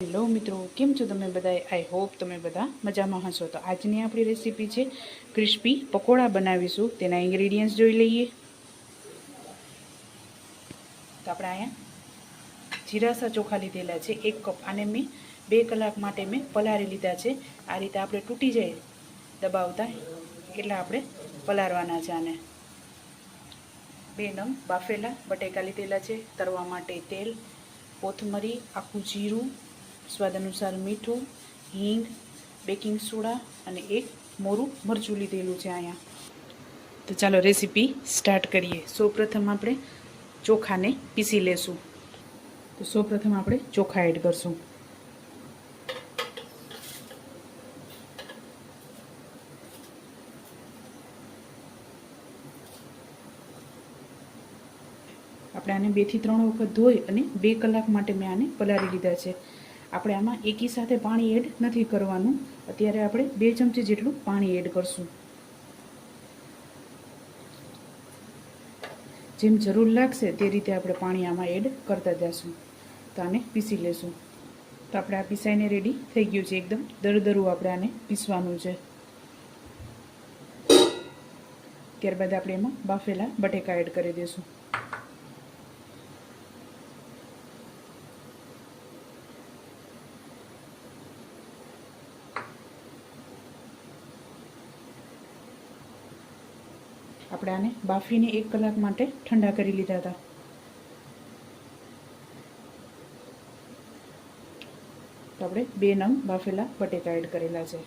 Hello મિત્રો, કેમ છો તમે બધા આઈ હોપ તમે બધા મજામાં હશો. તો આજની આપણી રેસીપી છે ક્રિસ્પી પકોડા બનાવીશું. તેના ઇન્ગ્રેડિયન્ટ્સ જોઈ લઈએ. તો આપણે અહીંયા જીરાસા ચોખા લીધેલા છે એક કપ. આને મેં બે કલાક માટે મેં પલાળી લીધા છે. આ રીતે આપણે તૂટી જાય દબાવતા એટલા આપણે પલાળવાના છે આને. બે નંગ બાફેલા બટેકા લીધેલા છે. તરવા માટે તેલ, કોથમરી, આખું જીરું સ્વાદ અનુસાર મીઠું, હિંગ, બેકિંગ સોડા અને એક મોરું મરચું લીધેલું છે અહીંયા. તો ચાલો રેસીપી સ્ટાર્ટ કરીએ. સૌપ્રથમ આપણે ચોખાને પીસી લેશું. તો સૌપ્રથમ આપણે ચોખા એડ કરશું. આપણે આને બેથી ત્રણ વખત ધોઈ અને બે કલાક માટે મેં આને પલાળી લીધા છે. આપણે આમાં એકી સાથે પાણી એડ નથી કરવાનું. અત્યારે આપણે બે ચમચી જેટલું પાણી એડ કરશું. જેમ જરૂર લાગશે તે રીતે આપણે પાણી આમાં એડ કરતા જશું. તો આને પીસી લેશું. તો આપણે આ પીસાઈને રેડી થઈ ગયું છે એકદમ. દરદરું આપણે આને પીસવાનું છે. ત્યારબાદ આપણે એમાં બાફેલા બટેકા એડ કરી દઈશું આપણે આને બાફીને એક કલાક માટે ઠંડા કરી લીધા હતા. તો આપણે બે નંગ બાફેલા બટેકા એડ કરેલા છે.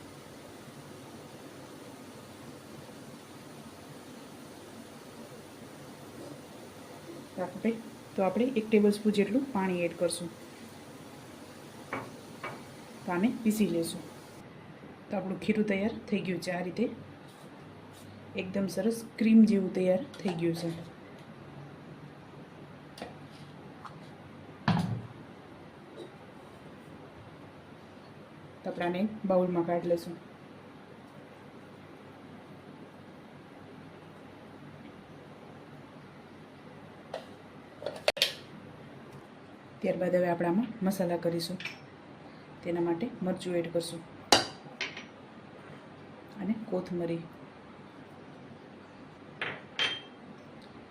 તો આપણે એક ટેબલ સ્પૂન જેટલું પાણી એડ કરશું. તો આને પીસી લેશું. તો આપણું ખીરું તૈયાર થઈ ગયું છે. આ રીતે એકદમ સરસ ક્રીમ જેવું તૈયાર થઈ ગયું છે. કપડાને બાઉલમાં કાઢી લઈશું ત્યારબાદ હવે આપણે આમાં મસાલા કરીશું. તેના માટે મરચું એડ કરશું. અને કોથમરી.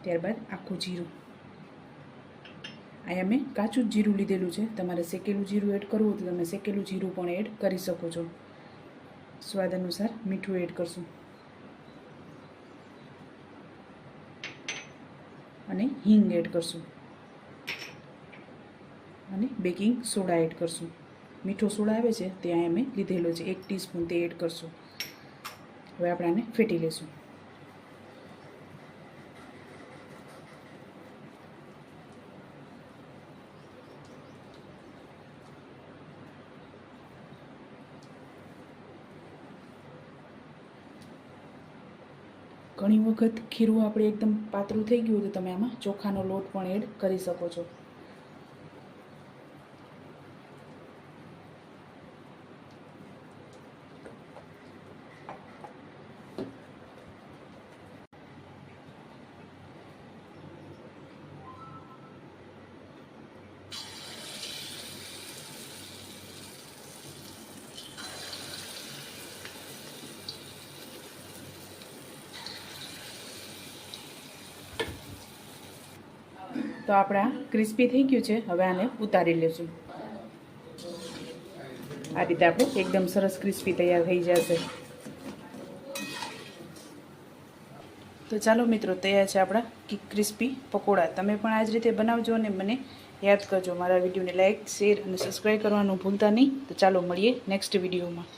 ત્યારબાદ આખું જીરું. અહીંયા મેં કાચું જ જીરું લીધેલું છે. તમારે શેકેલું જીરું એડ કરવું હોય તો તમે શેકેલું જીરું પણ એડ કરી શકો છો. સ્વાદ અનુસાર મીઠું એડ કરશું. અને હિંગ એડ કરશું. અને બેકિંગ સોડા એડ કરશું. મીઠો સોડા આવે છે તે અહીંયા મેં લીધેલો છે. એક ટીસ્પૂન તે એડ કરશું. હવે આપણે આને ફેટી લઈશું ઘણી વખત ખીરું આપણે એકદમ પાતળું થઈ ગયું તો તમે આમાં ચોખાનો લોટ પણ એડ કરી શકો છો. તો આપણા ક્રિસ્પી થઈ ગયું છે. હવે આને ઉતારી લેશું. આ રીતે આપણે એકદમ સરસ ક્રિસ્પી તૈયાર થઈ જશે. તો ચાલો મિત્રો, તૈયાર છે આપણા ક્રિસ્પી પકોડા. તમે પણ આ જ રીતે બનાવજો અને મને યાદ કરજો. મારા વિડીયોને લાઇક શેર અને સબસ્ક્રાઈબ કરવાનું ભૂલતા નહીં. તો ચાલો મળીએ નેક્સ્ટ વિડીયોમાં.